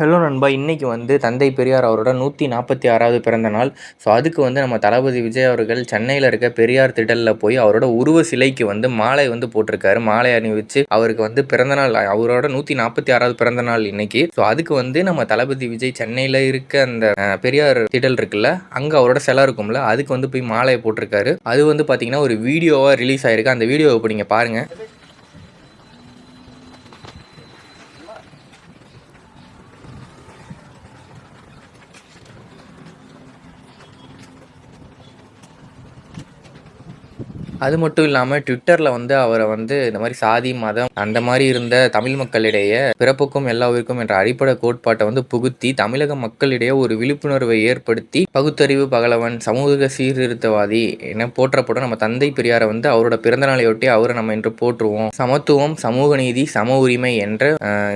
Hello நண்பா இன்றைக்கி வந்து தந்தை பெரியார் அவரோட நூற்றி நாற்பத்தி ஆறாவது பிறந்த நாள். ஸோ அதுக்கு வந்து நம்ம தளபதி விஜய் அவர்கள் சென்னையில் இருக்க பெரியார் திடலில் போய் அவரோட உருவ சிலைக்கு வந்து மாலை வந்து போட்டிருக்காரு. மாலை அணிவிச்சு அவருக்கு வந்து பிறந்த நாள் அவரோட நூற்றி நாற்பத்தி ஆறாவது பிறந்த நாள் இன்னைக்கு. ஸோ அதுக்கு வந்து நம்ம தளபதி விஜய் சென்னையில் இருக்க அந்த பெரியார் திடல் இருக்குல்ல அங்கே அவரோட சிலை இருக்கும்ல அதுக்கு வந்து போய் மாலையை போட்டிருக்காரு. அது வந்து பார்த்தீங்கன்னா ஒரு வீடியோவாக ரிலீஸ் ஆயிருக்கு. அந்த வீடியோவை இப்போ நீங்கள் பாருங்கள் அது மட்டும் இல்லாமல் ட்விட்டரில் வந்து அவரை வந்து இந்த மாதிரி சாதி மதம் அந்த மாதிரி இருந்த தமிழ் மக்களிடையே பிறப்புக்கும் எல்லா உயிருக்கும் என்ற அடிப்படை கோட்பாட்டை வந்து புகுத்தி தமிழக மக்களிடையே ஒரு விழிப்புணர்வை ஏற்படுத்தி பகுத்தறிவு பகலவன் சமூக சீர்திருத்தவாதி என போற்றப்படும் நம்ம தந்தை பெரியாரை வந்து அவரோட பிறந்தநாளையொட்டி அவரை நம்ம இன்று போற்றுவோம். சமத்துவம் சமூக நீதி சம உரிமை என்ற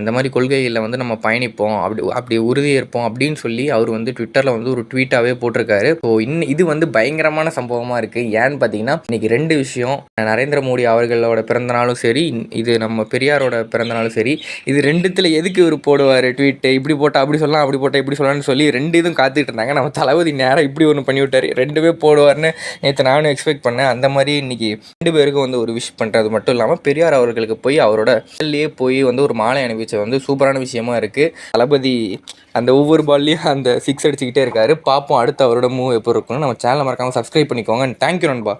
இந்த மாதிரி கொள்கைகளில் வந்து நம்ம பயணிப்போம். அப்படி அப்படி உறுதியேற்போம் அப்படின்னு சொல்லி அவர் வந்து ட்விட்டரில் வந்து ஒரு ட்வீட்டாகவே போட்டிருக்காரு. ஸோ இன் இது வந்து பயங்கரமான சம்பவமாக இருக்குது ஏன்னு பார்த்தீங்கன்னா இன்னைக்கு ரெண்டு விஷயம். நரேந்திர மோடி அவர்களோட பிறந்த நாளும் சரி இன்- இது நம்ம பெரியாரோட பிறந்த நாளும் சரி இது ரெண்டுத்தில் எதுக்கு இவர் போடுவார் ட்வீட்டு இப்படி போட்டால் அப்படி சொல்லலாம் அப்படி போட்டால் இப்படி சொல்லலாம்னு சொல்லி ரெண்டு இதுவும் காத்துட்டு இருந்தாங்க. நம்ம தளபதி நேரம் இப்படி ஒன்று பண்ணி விட்டாரு. ரெண்டுமே போடுவார்னு நேற்று நானும் எக்ஸ்பெக்ட் பண்ணேன். அந்த மாதிரி இன்னைக்கு ரெண்டு பேருக்கும் வந்து ஒரு விஷ் பண்ணுறது மட்டும் இல்லாமல் பெரியார் அவர்களுக்கு போய் அவரோட உடல்லையே போய் வந்து ஒரு மாலை அனுப்பிச்சது வந்து சூப்பரான விஷயமா இருக்குது தளபதி அந்த ஒவ்வொரு பால்லையும் அந்த சிக்ஸ் அடிச்சுக்கிட்டே இருக்காரு. பார்ப்போம் அடுத்து அவரோட மூவ் எப்போ இருக்குன்னு நம்ம சேனலை மறக்காமல் சப்ஸ்கிரைப் பண்ணிக்கோங்க. தேங்க்யூ நண்பா.